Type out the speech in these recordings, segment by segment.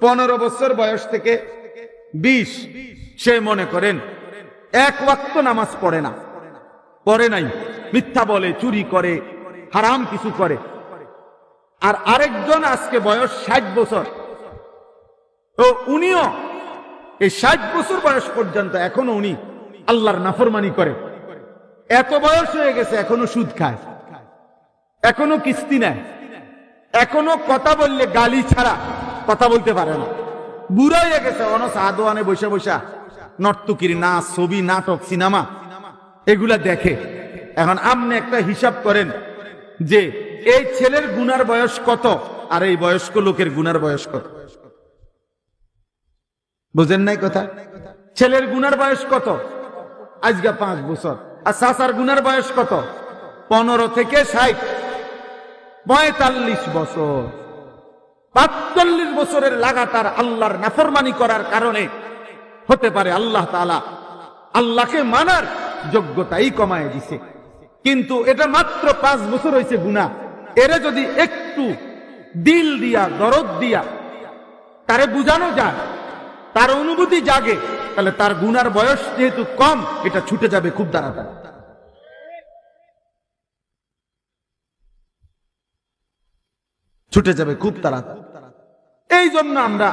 পনেরো বছর বয়স থেকে বিশ, সে মনে করেন এক ওয়াক্ত নামাজ পড়ে না। পড়ে নাই। মিথ্যা বলে, চুরি করে, হারাম কিছু করে। আর আরেকজন আজকে বয়স ষাট বছর। তো উনিও এই ষাট বছর বয়স পর্যন্ত এখনও উনি আল্লাহর নাফরমানি করে। এত বয়স হয়ে গেছে, এখনও সুদ খায়। এখনও কিস্তি নেয়। এখনও কথা বললে গালি ছাড়া। কথা বলতে পারে না। বুড়া হয়ে গেছে, অনস আদোয়ানে বসে বসা নর্তকির নাচ ছবি, নাটক, সিনেমা, এগুলা দেখে। এখন আপনি একটা হিসাব করেন যে এই ছেলের গুনার বয়স কত আর এই বয়স্ক লোকের গুনার বয়স কত? বুঝেন নাই কথা? ছেলের গুনার বয়স কত? আজকে পাঁচ বছর। আর চাচার গুনার বয়স কত? পনেরো থেকে ষাট। পঁয়তাল্লিশ বছর। পাঁচচল্লিশ বছরের লাগাতার আল্লাহর নাফরমানি করার কারণে হতে পারে আল্লাহ তালা আল্লাহকে মানার যোগ্যতাই কমায় দিছে। কিন্তু এটা মাত্র পাঁচ বছর হয়েছে গুণা এরে যদি একটু দিল দিয়া, দরদ দিয়া তারে বুঝানো যায়, তার অনুভূতি জাগে, তাহলে তার গুনার বয়স যেহেতু কম, এটা ছুটে যাবে খুব তাড়াতাড়ি। ছুটে যাবে খুব তাড়াতাড়ি। এই জন্য আমরা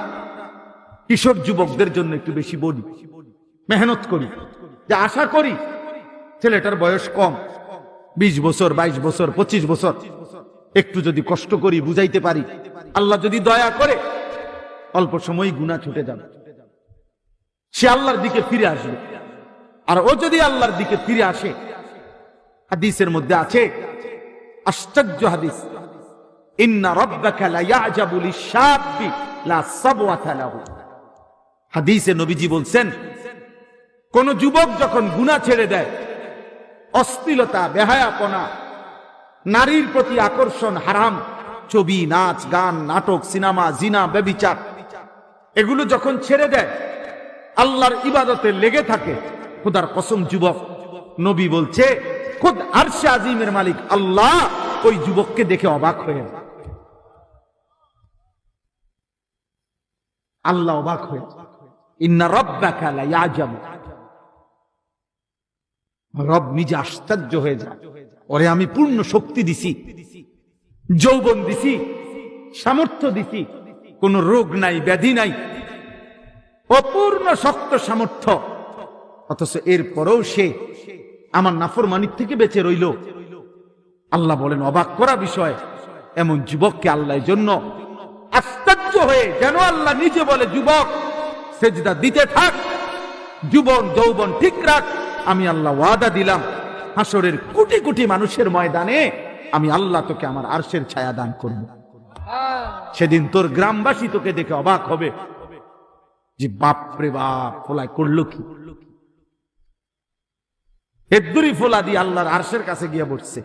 কিশোর যুবকদের জন্য একটু বেশি বলি, মেহনত করি। যে আশা করি, ছেলেটার বয়স কম, বিশ বছর, বাইশ বছর, পঁচিশ বছর। একটু যদি কষ্ট করি, বুঝাইতে পারি, আল্লাহ যদি দয়া করে, অল্প সময় গুণা ছুটে যাবে। সে আল্লাহর দিকে ফিরে আসবে। আর ও যদি আল্লাহর দিকে ফিরে আসে, হাদিসের মধ্যে আছে, আশ্চর্য হাদিস। নবীজি বলছেন, কোন যুবক যখন গুনাহ ছেড়ে দেয়, অশ্লীলতা, বেহায়াপনা, নারীর প্রতি আকর্ষণ হারাম, ছবি, নাচ, গান, নাটক, সিনেমা, জিনা, ব্যবিচার, এগুলো যখন ছেড়ে দেয়, আল্লাহর ইবাদতে লেগে থাকে, খুদার কসম যুবক, নবী বলছে, খুদ আরশে আজিমের মালিক, আল্লাহ ওই যুবককে দেখে অবাক হয়ে যায়। আল্লাহ অবাক হয়ে। ইন্না রব্বাকা লা রব নিজে আশ্চর্য হয়ে যায়। ওরে আমি পূর্ণ শক্তি দিছি, যৌবন দিছি, সামর্থ্য দিছি রোগ নাই, ব্যাধি নাই, অপূর্ণ শক্ত সামর্থ্য। অথচ এরপরেও সে আমার নাফরমানিক থেকে বেঁচে রইল। আল্লাহ বলেন, অবাক করা বিষয়, এমন যুবককে আল্লাহ জন্য আশ্চর্য হয়ে যেন আল্লাহ নিজে বলে, যুবক, সেজদা দিতে থাক, যুবন, যৌবন ঠিক রাখ। আমি আল্লাহ ওয়াদা দিলাম হাসরের কোটি কোটি মানুষের ময়দানে আমি আল্লাহ তোকে আমার আরশের ছায়া দান করব। সেদিন তোর গ্রামবাসী তোকে দেখে অবাক হবে, যে বাপরে বাপ, ফোলায় করল কি? হেদ্দুরি ফোলা দিয়ে আল্লাহর আরশের কাছে গিয়ে বসছে।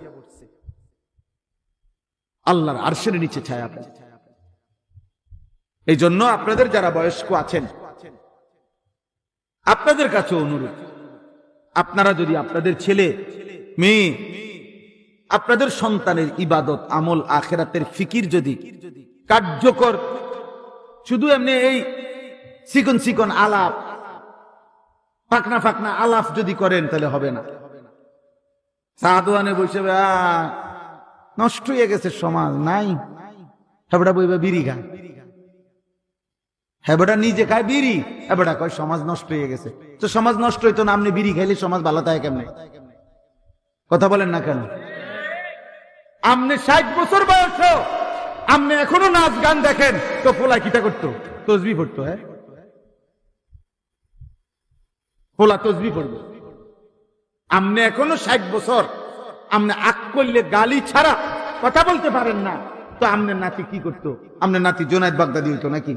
আল্লাহর আরশের নিচে ছায়া পায় এই জন্য আপনাদের যারা বয়স্ক আছেন আপনাদের কাছে অনুরোধ আপনারা যদি আপনাদের ছেলে মেয়ে আপনাদের সন্তানের ইবাদত আমল আখেরাতের ফিকির যদি কার্যকর শুধু এমনি এই সিকন সিকন আলাপ ফাকনা ফাকনা আলাপ যদি করেন তাহলে হবে না। সাদওয়ানে বসে আ, নষ্ট হয়ে গেছে সমাজ নাই। হেবড়া বইবা বিড়ি খায়। হেবড়া নিজে খায় বিড়ি। হেবড়া কয়, সমাজ নষ্ট হয়ে গেছে। তো সমাজ নষ্ট হইতো না, আপনি বিড়ি খাইলে সমাজ ভালো থাকে কেমনে? কথা বলেন না কেন? আপনি ষাট বছর বয়স, আপনি এখনও নাচ গান দেখেন, তো পোলা কিটা করতো? তসবি পড়তো হ্যাঁ? পোলা তসবি পড়বে। আপনি এখনও ষাট বছর, আপনি আক করলে গালি ছাড়া কথা বলতে পারেন না। তো আপনার নাতি কি করতো? আপনার নাতি জোনায়দ বাগদাদি হইতো নাকি?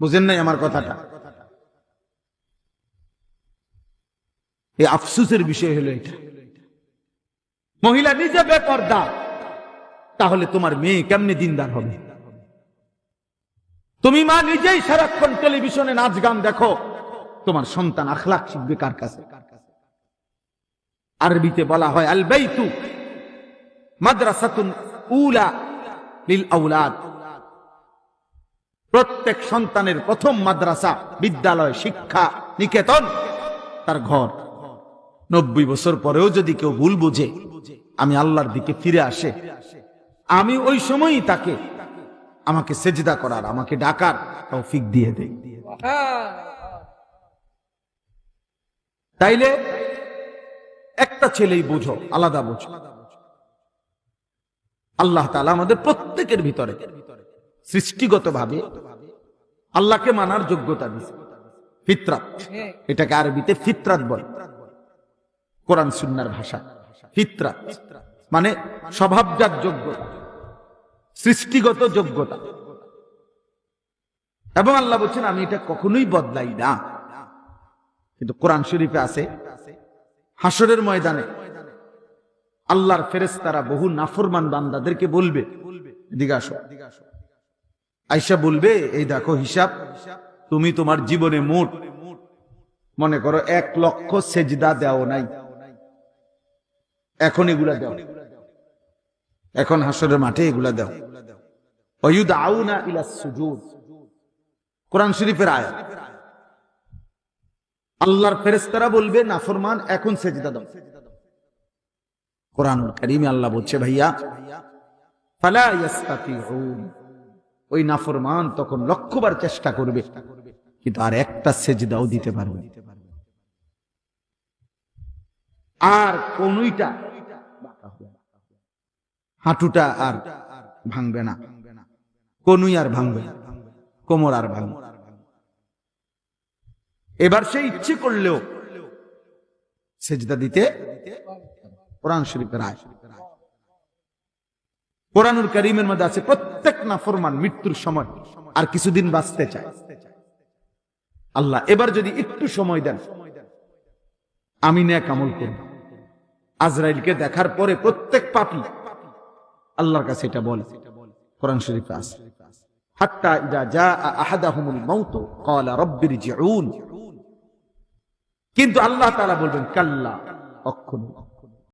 বুঝেন নাই আমার কথাটা? এই আফসুসের বিষয় হলো এটা। মহিলা নিজে বেপর্দা, তাহলে তোমার মেয়ে কেমনে দিনদার হবে? তুমি মা নিজেই সারাক্ষণ টেলিভিশনে নাচ গান দেখো, তোমার সন্তান আখলাক শিখবে কার কাছে? আরবিতে বলা হয় আল বাইতু মাদ্রাসাতুন উলা লিল আউলাদ প্রত্যেক সন্তানের প্রথম মাদ্রাসা, বিদ্যালয়, শিক্ষা, নিকেতন, তার ঘর। নব্বই বছর পরেও যদি কেউ ভুল বুঝে, আমি আল্লাহর দিকে ফিরে আসে, আমি ওই সময়ই তাকে, আমাকে সেজদা করার, আমাকে ডাকার তৌফিক দিয়ে দেই। তাইলে একটা ছেলেই বুঝো, আলাদা বুঝো। আল্লাহ তাআলা আমাদের প্রত্যেকের ভিতরে সৃষ্টিগত ভাবে আল্লাহকে মানার যোগ্যতা দিছে। ফিতরাত। এটাকে আরবিতে ফিতরাত বলে। কোরআন, সুন্নার ভাষা। ফিতরাত। মানে স্বভাবজাত যোগ্যতা। সৃষ্টিগত যোগ্যতা। এবং আল্লাহ বলছেন, আমি এটা কখনোই বদলাই না। কিন্তু কোরআন শরীফে আছে হাসরের ময়দানে আল্লাহর ফেরেস্তারা বহু নাফরমান বান্দাদেরকে বলবে, এদিকে আসো। আইসা বলবে, এই দেখো হিসাব, তুমি তোমার জীবনে মোট, মনে করো এক লক্ষ সেজদা দেও নাই। এখন এগুলা দাও। এখন হাসরের মাঠে এগুলা দাও। কোরআন শরীফের আয়াত। আল্লাহর ফেরেস্তারা বলবে, নাফরমান, এখন সেজদা দাও। কোরআনুল কারিমে আল্লাহ বলছে, ভাইয়া, ফালা ইয়াস্তাতিউন। ওই নাফরমান তখন লক্ষবার চেষ্টা করবে, কিন্তু আর একটা সেজদাও দিতে পারবে। আর কোনইটা হাঁটুটা আর ভাঙবে না। কোনুই আর ভাঙবে কোমর আর ভাঙবে। এবার সে ইচ্ছে করলেও সেজদা দিতে কোরআন শরীফের আয় কোরআনুল করিমের মধ্যে আছে প্রত্যেক নাফরমান মৃত্যুর সময় আর কিছুদিন বাঁচতে চায়। আল্লাহ, এবার যদি একটু সময় দেন, আমি ন্যাক আমল করব। আজরাইলকে দেখার পরে প্রত্যেক পাপী আল্লাহর কাছে এটা বলে। কোরআন শরীফে আছে। হাত্তা ইদা জা আহাদাহুমুল মাউত ক্বালা রাব্বির জিউন কিন্তু আল্লাহ তাআলা বলবেন, কাল্লা অক্ষণ